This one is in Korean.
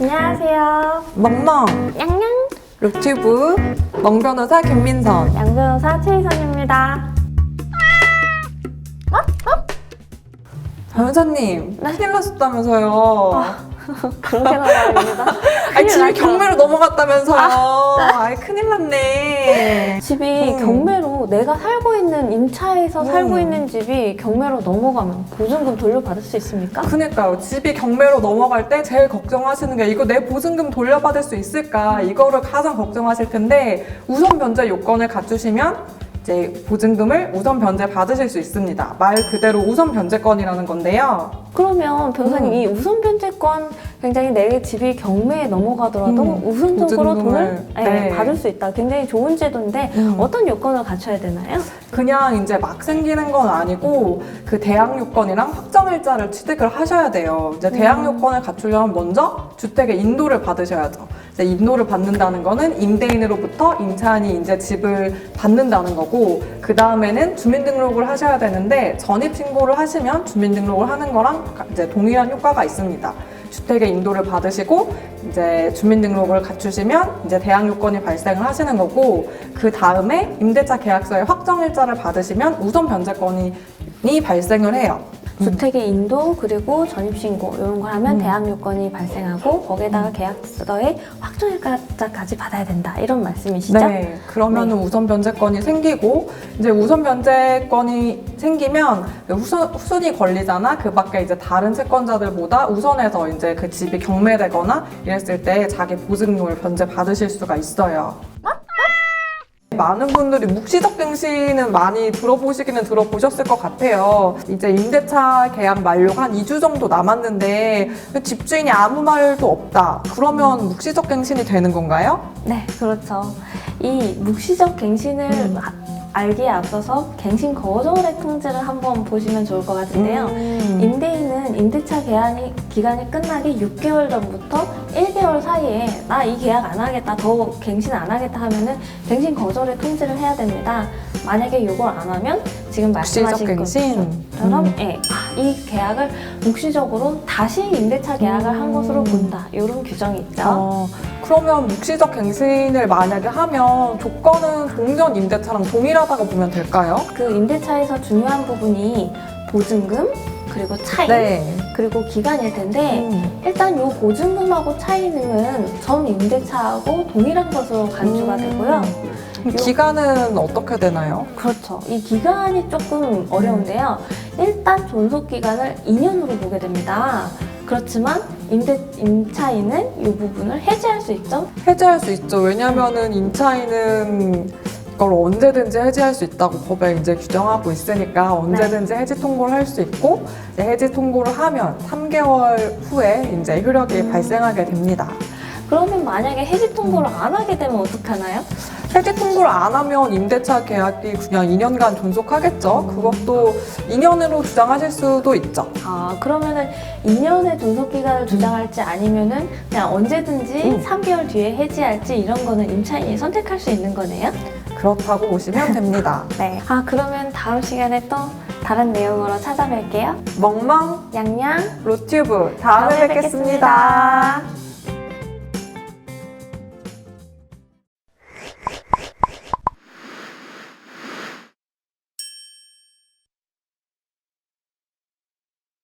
안녕하세요. 멍멍 양양 룩튜브 멍변호사 김민선 양 변호사 최희선입니다. 변호사님 네? 큰일 났었다면서요 그런 생각입니다. 아니 집이 났죠. 경매로 넘어갔다면서요 아, 이 큰일 났네 집이 음. 경매로 내가 살고 있는 임차에서 살고 음. 있는 집이 경매로 넘어가면 보증금 돌려받을 수 있습니까? 그니까요 집이 경매로 넘어갈 때 제일 걱정하시는 게 이거 내 보증금 돌려받을 수 있을까 이거를 가장 걱정하실 텐데 우선 변제 요건을 갖추시면 이제 보증금을 우선 변제 받으실 수 있습니다 말 그대로 우선 변제권이라는 건데요 그러면 변호사님 음. 이 우선 변제권 굉장히 내 집이 경매에 넘어가더라도 음, 우선적으로 돈을 네, 네. 받을 수 있다. 굉장히 좋은 제도인데 음. 어떤 요건을 갖춰야 되나요? 그냥 이제 막 생기는 건 아니고 그 대항 요건이랑 확정 일자를 취득을 하셔야 돼요. 이제 대항 음. 요건을 갖추려면 먼저 주택의 인도를 받으셔야죠. 인도를 받는다는 거는 임대인으로부터 임차인이 이제 집을 받는다는 거고 그 다음에는 주민등록을 하셔야 되는데 전입 신고를 하시면 주민등록을 하는 거랑 이제 동일한 효과가 있습니다. 주택의 인도를 받으시고 이제 주민등록을 갖추시면 이제 대항 요건이 발생을 하시는 거고 그 다음에 임대차 계약서의 확정일자를 받으시면 우선 변제권이 발생을 해요. 주택의 인도 그리고 전입신고 이런 걸 하면 음. 대항 요건이 발생하고 거기에다가 계약서에 확정일자까지 받아야 된다 이런 말씀이시죠? 네, 그러면은 우선 변제권이 생기고 이제 우선 변제권이 생기면 후순, 후순 위 권리자나 그 밖에 이제 다른 채권자들보다 우선해서 이제 그 집이 경매되거나 이랬을 때 자기 보증금을 변제 받으실 수가 있어요. 많은 분들이 묵시적 갱신은 많이 들어보시기는 들어보셨을 것 같아요. 이제 임대차 계약 만료가 한 2주 정도 남았는데 집주인이 아무 말도 없다. 그러면 묵시적 갱신이 되는 건가요? 네, 그렇죠. 이 묵시적 갱신을 음. 아- 알기에 앞서서 갱신 거절의 통지를 한번 보시면 좋을 것 같은데요. 음. 임대인은 임대차 계약이 기간이 끝나기 6개월 전부터 1개월 사이에 나 이 계약 안 하겠다, 더 갱신 안 하겠다 하면은 갱신 거절의 통지를 해야 됩니다. 만약에 이걸 안 하면 지금 말씀하신. 것처럼 음. 예, 아, 이 계약을 묵시적으로 다시 임대차 계약을 한 음. 것으로 본다. 이런 규정이 있죠. 어, 그러면 묵시적 갱신을 만약에 하면 조건은 종전 임대차랑 동일하다고 보면 될까요? 그 임대차에서 중요한 부분이 보증금 그리고 차익 네. 그리고 기간일 텐데 음. 일단 요 보증금하고 차이는 전 임대차하고 동일한 것으로 간주가 음. 되고요. 그럼 기간은 어떻게 되나요? 그렇죠. 이 기간이 조금 어려운데요. 일단 존속 기간을 2년으로 보게 됩니다. 그렇지만 임대 임차인은 이 부분을 해지할 수 있죠. 해지할 수 있죠. 왜냐면은 임차인은 이걸 언제든지 해지할 수 있다고 법에 이제 규정하고 있으니까 언제든지 해지 통보를 할 수 있고 이제 해지 통보를 하면 3개월 후에 이제 효력이 음. 발생하게 됩니다. 그러면 만약에 해지 통보를 안 하게 되면 어떡하나요? 해지 통보를 안 하면 임대차 계약이 그냥 2년간 존속하겠죠. 그것도 2년으로 주장하실 수도 있죠. 아 그러면은 2년의 존속 기간을 주장할지 아니면은 그냥 언제든지 음. 3개월 뒤에 해지할지 이런 거는 임차인이 선택할 수 있는 거네요. 그렇다고 보시면 됩니다. 네. 아 그러면 다음 시간에 또 다른 내용으로 찾아뵐게요. 멍멍 양양 로튜브 다음에 뵙겠습니다. 뵙겠습니다.